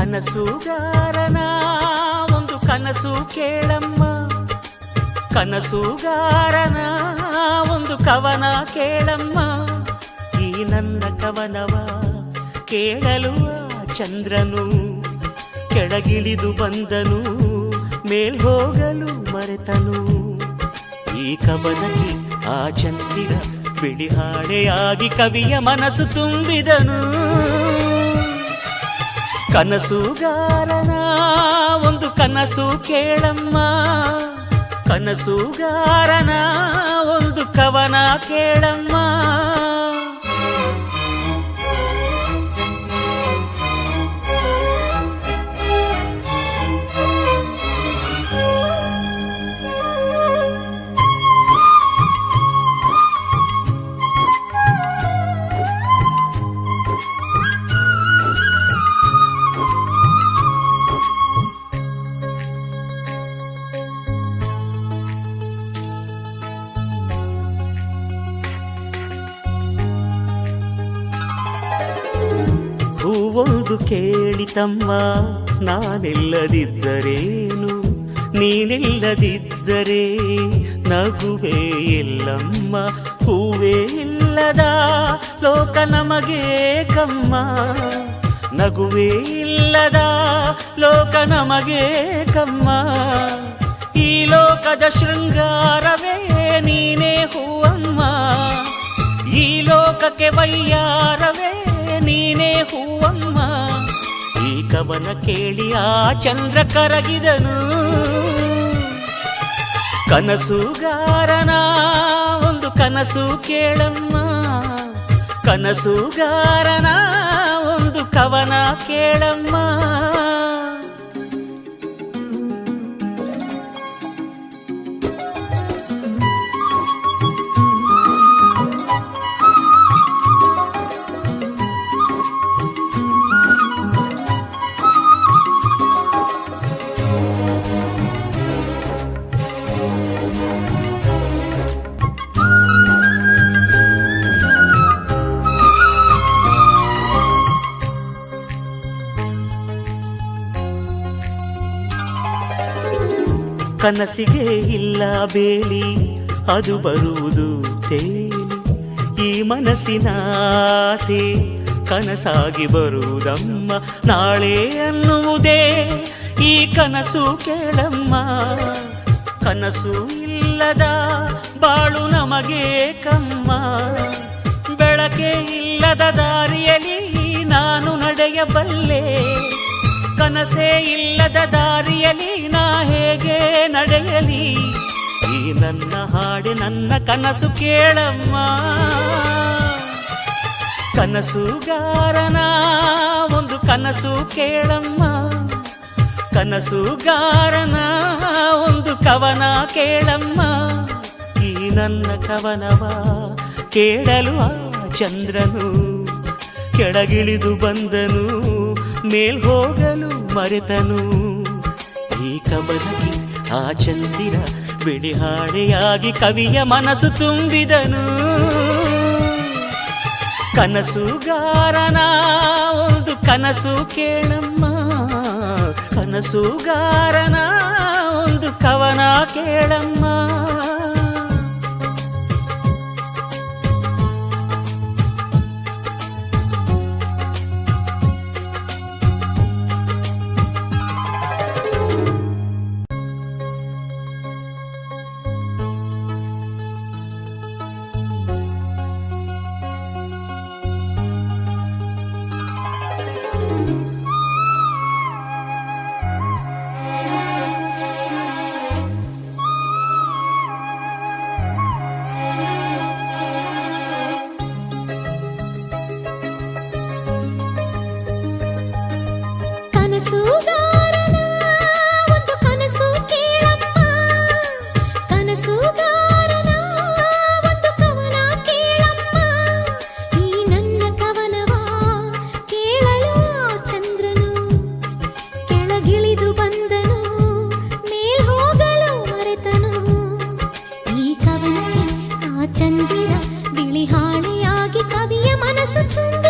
ಕನಸುಗಾರನ ಒಂದು ಕನಸು ಕೇಳಮ್ಮ. ಕನಸುಗಾರನ ಒಂದು ಕವನ ಕೇಳಮ್ಮ. ಈ ನನ್ನ ಕವನವ ಕೇಳಲು ಚಂದ್ರನು, ಕೆಳಗಿಳಿದು ಬಂದನು, ಮೇಲ್ ಹೋಗಲು ಮರೆತನು. ಈ ಕವನಕ್ಕೆ ಆ ಚಂದಿರ, ಬಿಳಿ ಹಾಡೆಯಾಗಿ ಕವಿಯ ಮನಸ್ಸು ತುಂಬಿದನು. ಕನಸುಗಾರನ ಒಂದು ಕನಸು ಕೇಳಮ್ಮ ಕನಸುಗಾರನ ಒಂದು ಕವನ ಕೇಳಮ್ಮ ಹೂವೊಂದು ಕೇಳಿತಮ್ಮ ನಾನಿಲ್ಲದಿದ್ದರೇನು? ನೀನಿಲ್ಲದಿದ್ದರೆ ನಗುವೆ ಇಲ್ಲಮ್ಮ ಹೂವೇ ಇಲ್ಲದ ಲೋಕ ನಮಗೆ ಕಮ್ಮ. ನಗುವೇ ಇಲ್ಲದ ಲೋಕ ನಮಗೆ ಕಮ್ಮ. ಈ ಲೋಕದ ಶೃಂಗಾರವೇ ನೀನೇ ಹೂವಮ್ಮ. ಈ ಲೋಕಕ್ಕೆ ವೈಯಾರವೇ ನೀನೇ ಹೂವಮ್ಮ. ಕವನ ಕೇಳಿ ಆ ಚಂದ್ರ ಕರಗಿದನು. ಕನಸುಗಾರನ ಒಂದು ಕನಸು ಕೇಳಮ್ಮ. ಕನಸುಗಾರನ ಒಂದು ಕವನ ಕೇಳಮ್ಮ. ಕನಸಿಗೆ ಇಲ್ಲ ಬೇಲಿ, ಅದು ಬರುವುದು ತೇಲಿ. ಈ ಮನಸ್ಸಿನ ಆಸೆ ಕನಸಾಗಿ ಬರುವುದಮ್ಮ, ನಾಳೆ ಅನ್ನುವುದೇ ಈ ಕನಸು ಕೇಳಮ್ಮ. ಕನಸು ಇಲ್ಲದ ಬಾಳು ನಮಗೆ ಕಮ್ಮ. ಬೆಳಕೆ ಇಲ್ಲದ ದಾರಿಯಲ್ಲಿ ನಾನು ನಡೆಯಬಲ್ಲೆ. ಕನಸೇ ಇಲ್ಲದ ದಾರಿಯಲಿ ನಾ ಹೇಗೆ ನಡೆಯಲಿ? ಈ ನನ್ನ ಹಾಡಿ ನನ್ನ ಕನಸು ಕೇಳಮ್ಮ. ಕನಸುಗಾರನ, ಒಂದು ಕನಸು ಕೇಳಮ್ಮ. ಕನಸುಗಾರನ, ಒಂದು ಕವನ ಕೇಳಮ್ಮ. ಈ ನನ್ನ ಕವನವ ಕೇಳಲು ಆ ಚಂದ್ರನು, ಕೆಳಗಿಳಿದು ಬಂದನು. ಮೇಲ್ ಹೋಗಲು ಮರೆತನು. ಈ ಕವನಕ್ಕೆ ಆ ಚಂದಿರ ಬಿಳಿ ಹಾಡೆಯಾಗಿ ಕವಿಯ ಮನಸ್ಸು ತುಂಬಿದನು. ಕನಸುಗಾರನ ಒಂದು ಕನಸು ಕೇಳಮ್ಮ. ಕನಸುಗಾರನ ಒಂದು ಕವನ ಕೇಳಮ್ಮ. ಕವಿಯ ಮನಸ್ಸು